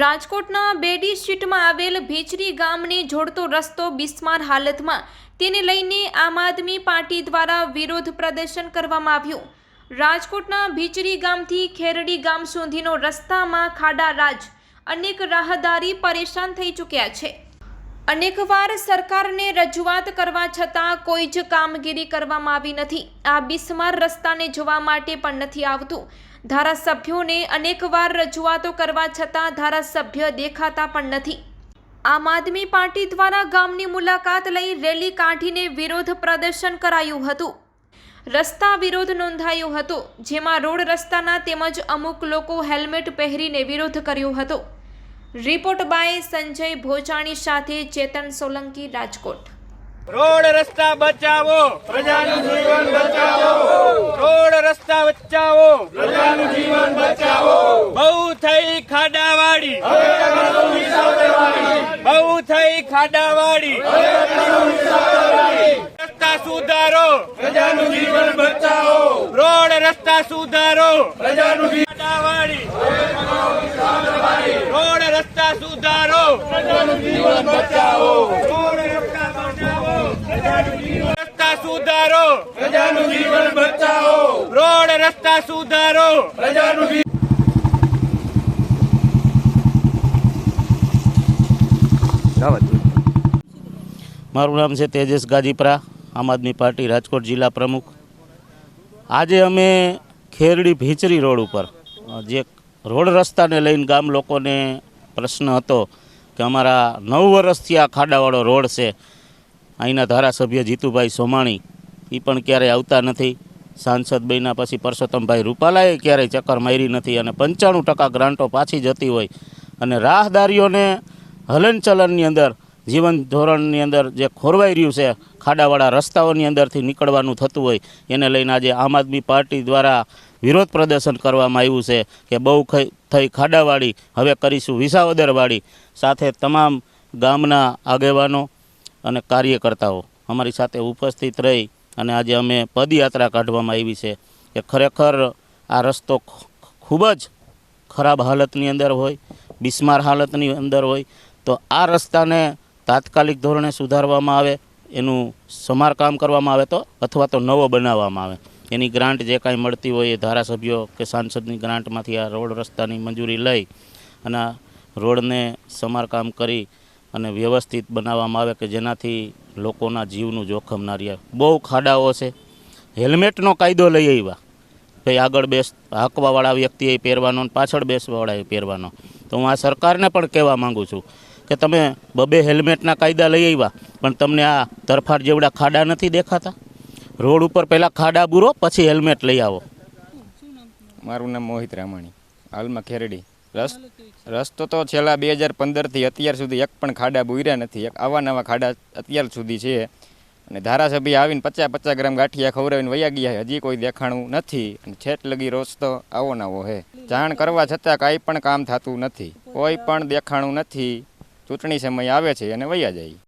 રાજકોટના બેડી સ્ટ્રીટમાં આવેલ ભીચરી ગામને જોડતો રસ્તો બિસ્માર હાલતમાં. તેને લઈને આમ આદમી પાર્ટી દ્વારા વિરોધ પ્રદર્શન કરવામાં આવ્યું. રાજકોટના ભીચરી ગામથી ખેરડી ગામ સુધીનો રસ્તામાં ખાડા રાજ અનેક રાહદારી પરેશાન થઈ ચૂક્યા છે. અનેકવાર સરકારને રજૂઆત કરવા છતાં કોઈ જ કામગીરી કરવામાં આવી નથી. આ બિસ્માર રસ્તાને જોવા માટે પણ નથી આવતું. ધારાસભ્યોને અનેકવાર રજૂઆતો કરવા છતાં ધારાસભ્ય દેખાતા પણ નથી. આમ આદમી પાર્ટી દ્વારા ગામની મુલાકાત લઈ રેલી કાઢીને વિરોધ પ્રદર્શન કરાયું હતું. રસ્તા વિરોધ નોંધાયો હતો, જેમાં રોડ રસ્તાના તેમજ અમુક લોકો હેલ્મેટ પહેરીને વિરોધ કર્યો હતો. રિપોર્ટ બાય સંજય ભોજાણી સાથે ચેતન સોલંકી, રાજકોટ. રોડ રસ્તા બચાવો, પ્રજાનું જીવન બચાવો. રોડ રસ્તા બચાવો, પ્રજાનું જીવન બચાવો. બહુ થઈ ખાડાવાળી. બહુ થઈ ખાડાવાળી. રસ્તા સુધારો, પ્રજાનું જીવન બચાવો. રોડ રસ્તા સુધારો, પ્રજાનું ખાડાવાળી રોડ રસ્તા સુધારો. રસ્તા સુધારો. પ્રજાનું જીવન બચાવો રોડ રસ્તા સુધારો. પ્રજાનું મારું નામ છે તેજસ ગાજીપરા, આમ આદમી પાર્ટી રાજકોટ જિલ્લા પ્રમુખ. આજે અમે ખેરડી ભીચરી રોડ ઉપર જે રોડ રસ્તાને લઈને ગામ લોકોને પ્રશ્ન હતો કે અમારા નવ વર્ષથી આ ખાડાવાળો રોડ છે. અહીંના ધારાસભ્ય જીતુભાઈ સોમાણી એ પણ ક્યારેય આવતા નથી. સાંસદ બન્યા પછી પરસોત્તમભાઈ રૂપાલાએ ક્યારેય ચક્કર મારી નથી અને પંચાણું ટકા ગ્રાન્ટો પાછી જતી હોય. અને રાહદારીઓને હલનચલનની અંદર જીવન ધોરણની અંદર જે ખોરવાઈ રહ્યું છે, ખાડાવાળા રસ્તાઓની અંદરથી નીકળવાનું થતું હોય, એને લઈને આજે આમ આદમી પાર્ટી દ્વારા વિરોધ પ્રદર્શન કરવામાં આવ્યું છે કે બહુ થઈ ખાડાવાળી, હવે કરીશું વિસાવદરવાળી, સાથે તમામ ગામના આગેવાનો અને કાર્યકર્તાઓ અમારી સાથે ઉપસ્થિત રહી અને આજે અમે પદયાત્રા કાઢવામાં આવી છે કે ખરેખર આ રસ્તો ખૂબ જ ખરાબ હાલતની અંદર હોય, બિસ્માર હાલતની અંદર હોય, તો આ રસ્તાને તાત્કાલિક ધોરણે સુધારવામાં આવે, એનું સમારકામ કરવામાં આવે તો, અથવા તો નવો બનાવવામાં આવે. એની ગ્રાન્ટ જે કાંઈ મળતી હોય એ ધારાસભ્યો કે સાંસદની ગ્રાન્ટમાંથી આ રોડ રસ્તાની મંજૂરી લઈ અને રોડને સમારકામ કરી અને વ્યવસ્થિત બનાવવામાં આવે કે જેનાથી લોકોના જીવનું જોખમ ના રહે. બહુ ખાડાઓ છે. હેલ્મેટનો કાયદો લઈ આવ્યા. ભાઈ આગળ બેસ, હાંકવાવાળા વ્યક્તિએ પહેરવાનો અને પાછળ બેસવાવાળાએ પહેરવાનો. તો હું આ સરકારને પણ કહેવા માગું છું કે તમે બબે હેલ્મેટના કાયદા લઈ આવ્યા, પણ તમને આ તરફાર જેવડા ખાડા નથી દેખાતા? રોડ ઉપર પહેલાં ખાડા બૂરો, પછી હેલ્મેટ લઈ આવો. મારું નામ મોહિત રામાણી, હાલમાં ખેરડી. રસ રસ્તો તો છેલ્લા બે હજાર પંદરથી અત્યાર સુધી એક પણ ખાડા બુર્યા નથી. એક આવા નવા ખાડા અત્યાર સુધી છે. અને ધારાસભ્ય આવીને પચાસ પચાસ ગ્રામ ગાંઠિયા ખવડાવીને વયા ગયા હજી કોઈ દેખાણું નથી. અને છેટ લગી રસ્તો આવો નવો હે જાણ કરવા છતાં કાંઈ પણ કામ થતું નથી. કોઈ પણ દેખાણું નથી. ચૂંટણી સમય આવે છે અને વયા જાય.